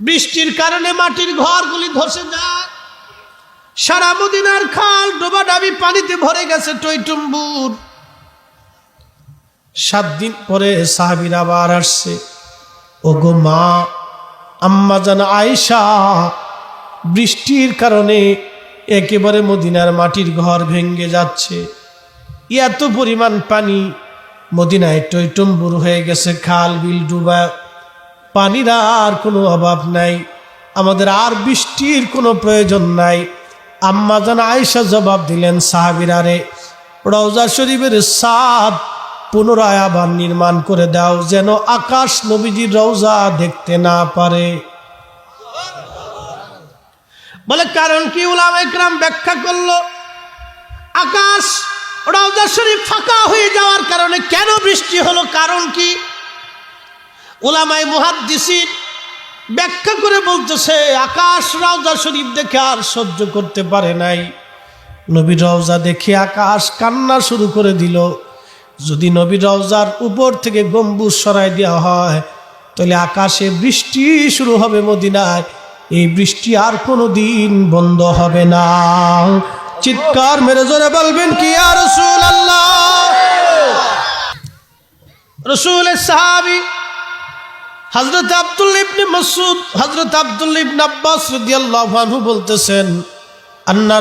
বৃষ্টির কারণে মাটির ঘরগুলি ধসে যায়। সারা মদিনার খাল ডোবাডাবি পানিতে ভরে গেছে টইটুম্বুর। সাত দিন পরে সাহাবির আবার আসছে। ও গো মা, আম্মা জান আয়েশা, বৃষ্টির কারণে একেবারে মদিনার মাটির ঘর ভেঙ্গে যাচ্ছে। এত পরিমাণ পানি মদিনায় টইটম্বুর হয়ে গেছে, খাল বিল ডুবা পানির আর কোনো অভাব নাই। আমাদের আর বৃষ্টির কোনো প্রয়োজন নাই। আম্মা জান আয়েশা জবাব দিলেন সাহাবিরারে রওজা শরীফের সাদ পুনরায় আবার নির্মাণ করে দাও, যেন আকাশ নবীজির রওজা দেখতে না পারে। বলে, কারণ কি উলাম একরাম ব্যাখ্যা করল, আকাশ রওজা শরীফ ফাঁকা হয়ে যাওয়ার কারণে কেন বৃষ্টি হলো? কারণ কি? ওলামাই মুহাদ্দিসিন ব্যাখ্যা করে বলতেছে, আকাশ রওজা শরীফ দেখে আর সহ্য করতে পারে নাই। নবী রওজা দেখে আকাশ কান্না শুরু করে দিল। যদি নবী রওজার উপর থেকে গম্বুজ সরাই দেওয়া হয়, তাহলে আকাশে বৃষ্টি শুরু হবে মদিনায়। এই বৃষ্টি আর কোনো দিন বন্ধ হবে না। চিৎকার মেরে জোরে বলবেন কি আর রসুল আল্লাহ রসুলের সাহাবি হজরত আব্দুল ইবনে মাসুদ হজরত আব্দুল ইবনে আব্বাস বলতেছেন, আন্না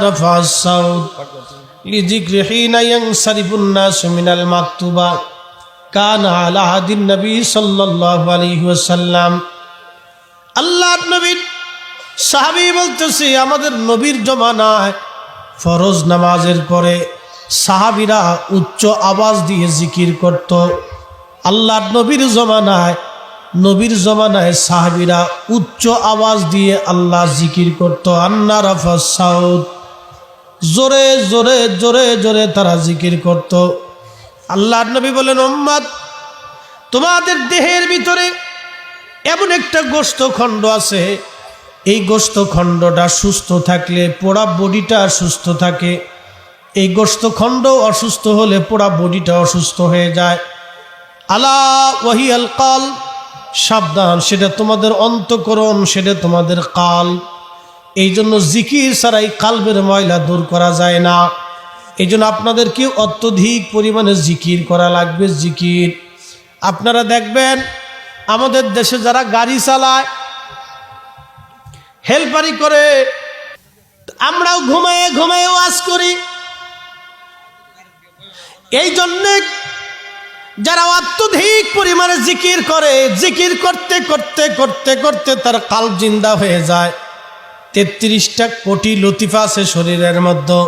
সাউদ কান নবী সাহাবী বলতেছে, আমাদের নবীর ফরজ নামাজের পরে সাহাবীরা উচ্চ আওয়াজ দিয়ে জিকির করত। আল্লাহর নবীর জমানায় নবীর জমানায় সাহাবিরা উচ্চ আওয়াজ দিয়ে আল্লাহ জিকির করত, আন্না রাফা সাউদ জোরে জোরে জোরে জোরে তারা জিকির করত। আল্লাহর নবী বলেন ওম্মাদ তোমাদের দেহের ভিতরে এমন একটা গোস্ত খণ্ড আছে। এই গোস্ত খণ্ডটা সুস্থ থাকলে পোড়া বডিটা সুস্থ থাকে। এই গোস্ত খণ্ড অসুস্থ হলে পোড়া বডিটা অসুস্থ হয়ে যায়। আলা ওয়াহি আল কাল সাবধান, সেটা তোমাদের অন্তকরণ, সেটা তোমাদের কাল। এই জন্য জিকির ছাড়াই কালবের ময়লা দূর করা যায় না। এই জন্য আপনাদেরকে অত্যধিক পরিমাণে জিকির করা লাগবে, জিকির। আপনারা দেখবেন, আমাদের দেশে যারা গাড়ি চালায়, হেল্পারি করে, আমরাও ঘুমায়ে ঘুমায়ে ওয়াজ করি। এই জন্যে যারা অত্যধিক পরিমাণে জিকির করে জিকির করতে করতে করতে করতে তার কাল জিন্দা হয়ে যায় তেত্রিশটা কোটি লতিফা আছে শরীরের মধ্যে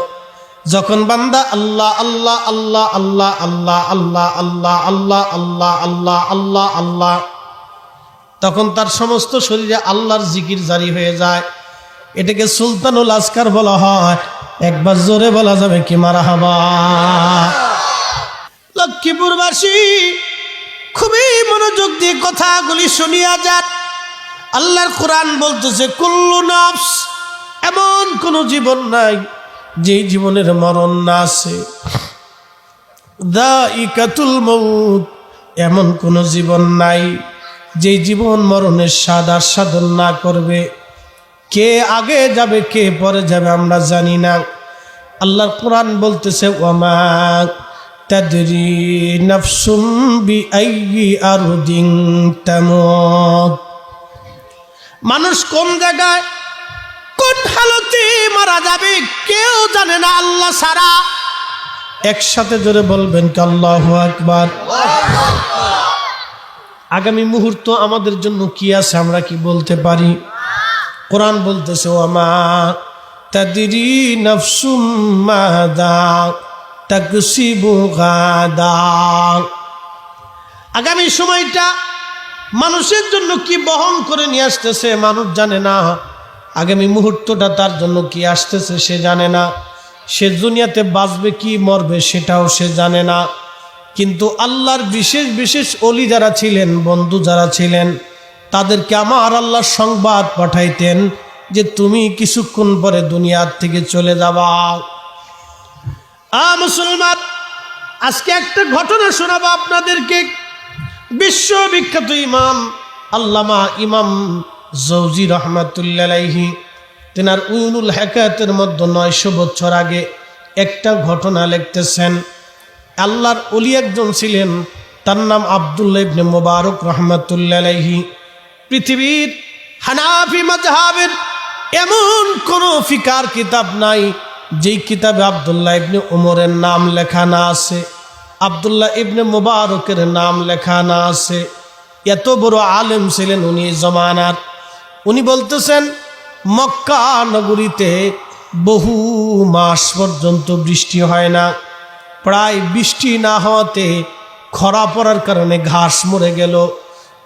যখন বান্দা আল্লাহ আল্লাহ আল্লাহ আল্লাহ আল্লাহ আল্লাহ আল্লাহ আল্লাহ আল্লাহ আল্লাহ আল্লাহ আল্লাহ তখন তার সমস্ত শরীরে আল্লাহর জিকির জারি হয়ে যায় এটাকে সুলতানুল আসকার বলা হয় একবার জোরে বলা যাবে কি মারা হাবা লক্ষ্মীপুরবাসী, খুবই মনোযোগ দিয়ে কথাগুলি শুনিয়া যান আল্লাহর কোরআন বলতেছে, কুল্লু নফস, এমন কোনো জীবন নাই যেই জীবনের মরণ না আছে দা ইকাতুল মৌত এমন কোনো জীবন নাই যেই জীবন মরণের স্বাদ আস্বাদন না করবে। কে আগে যাবে, কে পরে যাবে আমরা জানি না। আল্লাহর কোরআন বলতেছে ওমা নফসুম বি আইয়ি আরদিন তামুত মানুষ কোন জায়গায় কোন হালতে মারা যাবে কেউ জানে না আল্লাহ সারা একসাথে জোরে বলবেন কি আল্লাহ আকবার। আগামী মুহূর্ত আমাদের জন্য কি আছে আমরা কি বলতে পারি? কোরআন বলতেছে ও আমা তাদিরি নফসুম মাদা? আগামী সময়টা মানুষের জন্য কি বহন করে নিয়ে আসতেছে মানুষ জানে না। আগামী মুহূর্তটা তার জন্য কি আসতেছে সে জানে না। সে দুনিয়াতে বাঁচবে কি মরবে সেটাও সে জানে না। কিন্তু আল্লাহর বিশেষ বিশেষ অলি যারা ছিলেন, বন্ধু যারা ছিলেন, তাদেরকে আমার আল্লাহ সংবাদ পাঠাইতেন যে তুমি কিছুক্ষণ পরে দুনিয়ার থেকে চলে যাবা। আ, মুসলমান, আজকে একটা ঘটনা শোনাবো আপনাদেরকে। বিশ্ববিখ্যাত ইমাম, আল্লামা ইমাম জৌজি রহমাতুল্লাহি তেনার উইনুল হেকায়তের মধ্যে নয়শো বছর আগে একটা ঘটনা লিখতেছেন। আল্লাহর অলি একজন ছিলেন, তার নাম আবদুল্লাহ ইবনে মোবারক রহমাতুল্লাহি পৃথিবীর হানাফি মাজহাবের এমন কোনো ফিকার কিতাব নাই যেই কিতাবে আবদুল্লাহ ইবনে ওমরের নাম লেখা না আছে, আবদুল্লাহ ইবনে মোবারকের নাম লেখা না আছে, এত বড় আলেম ছিলেন উনি জমানার। উনি বলতেছেন, মক্কা নগরীতে বহু মাস পর্যন্ত বৃষ্টি হয় না। প্রায় বৃষ্টি না হওয়াতে খরা পড়ার কারণে ঘাস মরে গেল।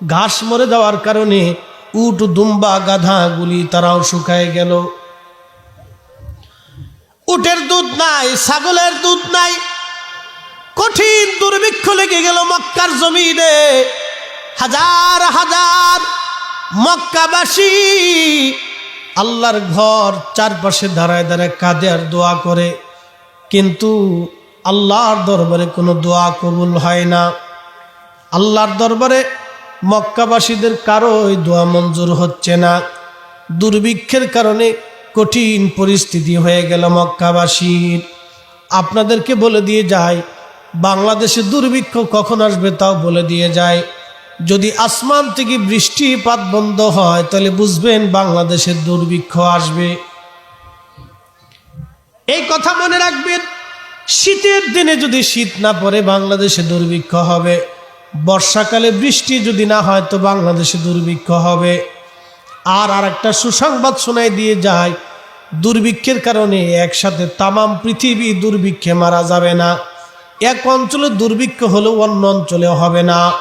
ঘাস মরে যাওয়ার কারণে উট, দুম্বা গাধাগুলি তারাও শুকায় গেল। উটের দুধ নাই, ছাগলের দুধ নাই। কঠিন দুর্ভিক্ষ লেগে গেল মক্কার জমিনে। হাজার হাজার মক্কাবাসী আল্লাহর ঘর চারপাশে দাঁড়ায় দাঁড়ায় কাঁদে আর দোয়া করে। কিন্তু আল্লাহর দরবারে কোনো দোয়া কবুল হয় না। আল্লাহর দরবারে মক্কাবাসীদের কারোই দোয়া মঞ্জুর হচ্ছে না। দুর্ভিক্ষের কারণে কঠিন পরিস্থিতি হয়ে গেল মক্কাবাসীর। আপনাদেরকে বলে দিয়ে যায়, বাংলাদেশে দুর্ভিক্ষ কখন আসবে তাও বলে দিয়ে যায়। যদি আসমান থেকে বৃষ্টিপাত বন্ধ হয়, তাহলে বুঝবেন বাংলাদেশের দুর্ভিক্ষ আসবে। এই কথা মনে রাখবেন, শীতের দিনে যদি শীত না পড়ে, বাংলাদেশে দুর্ভিক্ষ হবে। বর্ষাকালে বৃষ্টি যদি না হয়, তো বাংলাদেশে দুর্ভিক্ষ হবে। আর আর একটা সুসংবাদ শোনাই দিয়ে যায়, দুর্ভিক্ষের কারণে একসাথে তামাম পৃথিবী দুর্ভিক্ষে মারা যাবে না। এক অঞ্চলে দুর্ভিক্ষ হলেও অন্য অঞ্চলে হবে না।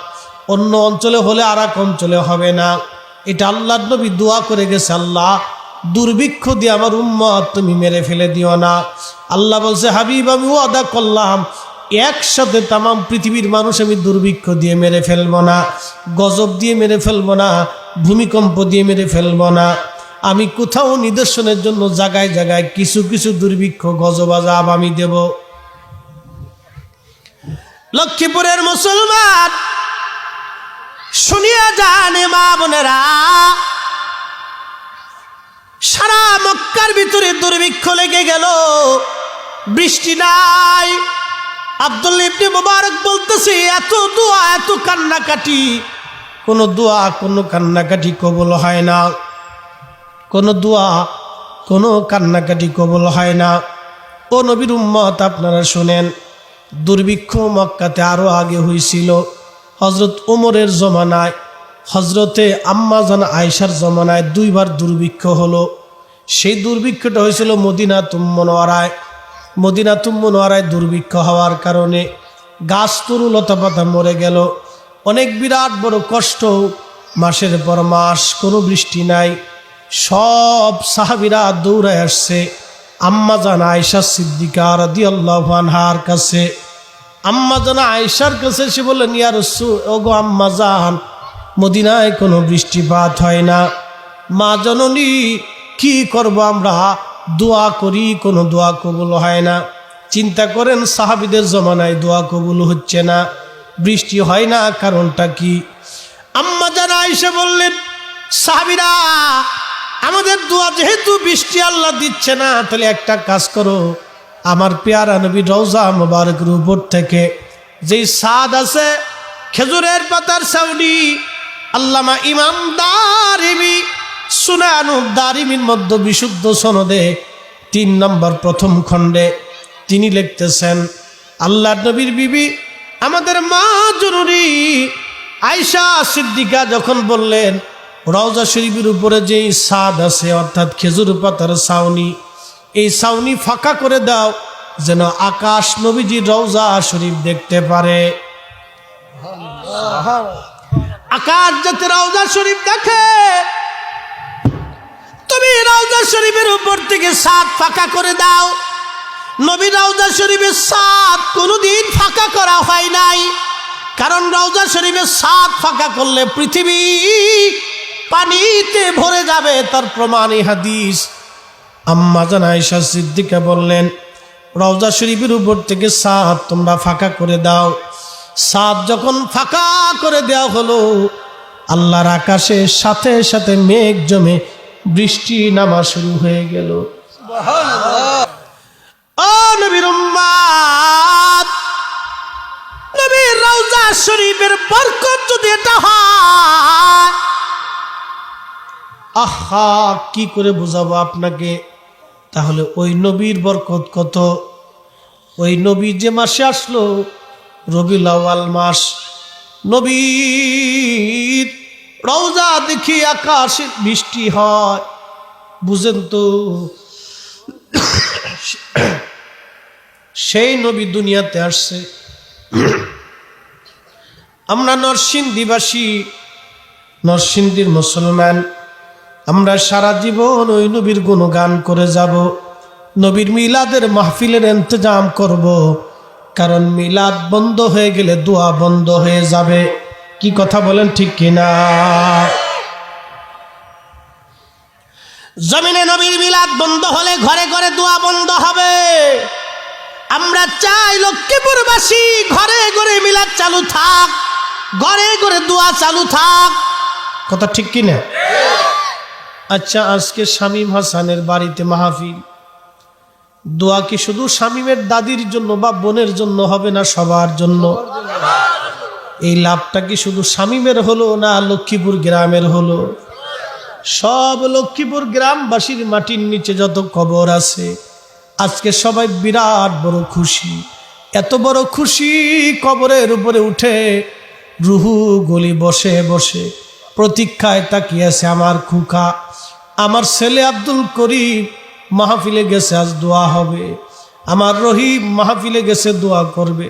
অন্য অঞ্চলে হলে আর এক অঞ্চলে হবে না। এটা আল্লাহ নবী দোয়া করে গেছে, আল্লাহ, দুর্ভিক্ষ দিয়ে আমার উম্মত তুমি মেরে ফেলে দিও না। আল্লাহ বলছে, হাবিব, আমি ওয়াদা করলাম একসাথে তামাম পৃথিবীর মানুষ আমি দুর্ভিক্ষ দিয়ে মেরে ফেলব না, গজব দিয়ে মেরে ফেলব না, ভূমিকম্প দিয়ে মেরে ফেলব না। আমি কোথাও নিদর্শনের জন্য জায়গায় জায়গায় কিছু কিছু দুর্ভিক্ষ, গজব আজাব আমি দেব। লক্ষ্মীপুরের মুসলমান, শুনিয়া জানে মা বোনেরা, সারা মক্কার ভিতরে দুর্ভিক্ষ লেগে গেল, বৃষ্টি নাই। আব্দুল ইবনে মোবারক বলতেছে, এত দোয়া, এত কান্নাকাটি। কোনো দোয়া, কোনো কান্নাকাটি কবল হয় না। কোনো দোয়া, কোনো কান্নাকাটি কবল হয় না। ও নবীর উম্মত, আপনারা শুনেন, দুর্ভিক্ষ মক্কাতে আরও আগে হয়েছিল হজরত উমরের জমানায় হজরতে আম্মাজান আয়সার জমানায় দুইবার দুর্ভিক্ষ হলো। সেই দুর্ভিক্ষটা হয়েছিল মদিনা তুম্মনোয়ারায় মদিনা তুম্মনোয়ারায় দুর্ভিক্ষ হওয়ার কারণে গাছ তরু লতাপাতা মরে গেল। অনেক বিরাট বড় কষ্ট। মাসের পর মাস কোনো বৃষ্টি নাই। সব সাহাবিরা দৌড়ায় আসছে। আম্মা জান আয়সা সিদ্দিকা রাদি আল্লাহার কাছে। আম্মা জানা আয়সার কাছে সে বললেন ইয়ার ওগো আম্মা জান, মদিনায় কোনো বৃষ্টিপাত হয় না। মা জননী, কি করব আমরা? দোয়া করি, কোনো দোয়া কবুল হয় না। চিন্তা করেন, সাহাবিদের জমানায় দোয়া কবুল হচ্ছে না, বৃষ্টি হয় না, কারণটা কি? আম্মা জানা আয়সা বললেন, সাহাবিরা, আমাদের দোয়া যেহেতু বৃষ্টি আল্লাহ দিচ্ছে না, তাহলে একটা কাজ করো, আমার পেয়ারা নবী রওজা মোবারকের উপর থেকে যেই স্বাদ আছে, খেজুরের পাতার সাউনি আল্লামা ইমাম দারিমি সুনানু দারিমির মধ্যে বিশুদ্ধ সনদে তিন নম্বর প্রথম খণ্ডে তিনি লিখতেছেন আল্লাহ নবীর বিবি আমাদের মা জরুরি। আয়সা সিদ্দিকা যখন বললেন, রওজা শরীফের উপরে যেই সাদ আছে, অর্থাৎ খেজুর পাতার ছাউনি, এই ছাউনি ফাঁকা করে দাও যেন আকাশ নবীজি রওজা শরীফ দেখতে পারে। আকাশ যাতে রওজা শরীফ দেখে তুমি রওজা শরীফের উপর থেকে সাত ফাঁকা করে দাও। নবী রওজা শরীফের সাত কোনোদিন ফাঁকা করা হয় নাই। কারণ রওজা শরীফের সাত ফাঁকা করলে পৃথিবী পানিতে ভরে যাবে, তার প্রমাণ হাদিস। আম্মা জান আয়সা সিদ্দিকা বললেন রওজা শরীফের উপর থেকে সাত তোমরা ফাঁকা করে দাও। সাত যখন ফাঁকা করে দেওয়া হলো, আল্লাহর আকাশে সাথে সাথে মেঘ জমে বৃষ্টি নামা শুরু হয়ে গেল। রওজা শরীফের বরকত যদি এটা আহা, কি করে বুঝাবো আপনাকে? তাহলে ওই নবীর বরকত কত? ওই নবী যে মাসে আসলো, রবিউল আউয়াল মাস নবীর রওজা দেখি আকাশে বৃষ্টি হয়। বুঝেন তো, সেই নবী দুনিয়াতে আসছে। আমরা নরসিংদীবাসী, নরসিংদীর মুসলমান, আমরা সারা জীবন ওই নবীর গুণগান করে যাব। নবীর মিলাদের মাহফিলের ইন্তজাম করব, কারণ মিলাদ বন্ধ হয়ে গেলে দোয়া বন্ধ হয়ে যাবে। কি কথা বলেন ঠিক কিনা? জমিনে নবীর মিলাদ বন্ধ হলে ঘরে ঘরে দোয়া বন্ধ হবে। আমরা চাই লক্ষ্মীপুরবাসী ঘরে ঘরে মিলাদ চালু থাক, ঘরে ঘরে দোয়া চালু থাক। কথা ঠিক কিনা? আচ্ছা আজকে শামীম হাসানের বাড়িতে মাহফিল। দোয়া কি শুধু শামীমের দাদির জন্য বা বোনের জন্য হবে না সবার জন্য? এই লাভটা কি শুধু শামীমের হলো না লক্ষ্মীপুর গ্রামের হলো? সব লক্ষ্মীপুর গ্রামবাসীর মাটির নিচে যত কবর আছে, আজকে সবাই বিরাট বড় খুশি। এত বড় খুশি কবরের উপরে উঠে রুহু গলি বসে বসে প্রতীক্ষায় তাকিয়েছে আমার খুকা। আমার ছেলে আব্দুল করিম মাহফিলে গেছে, আজ দোয়া হবে। আমার রহিম মাহফিলে গেছে, দোয়া করবে।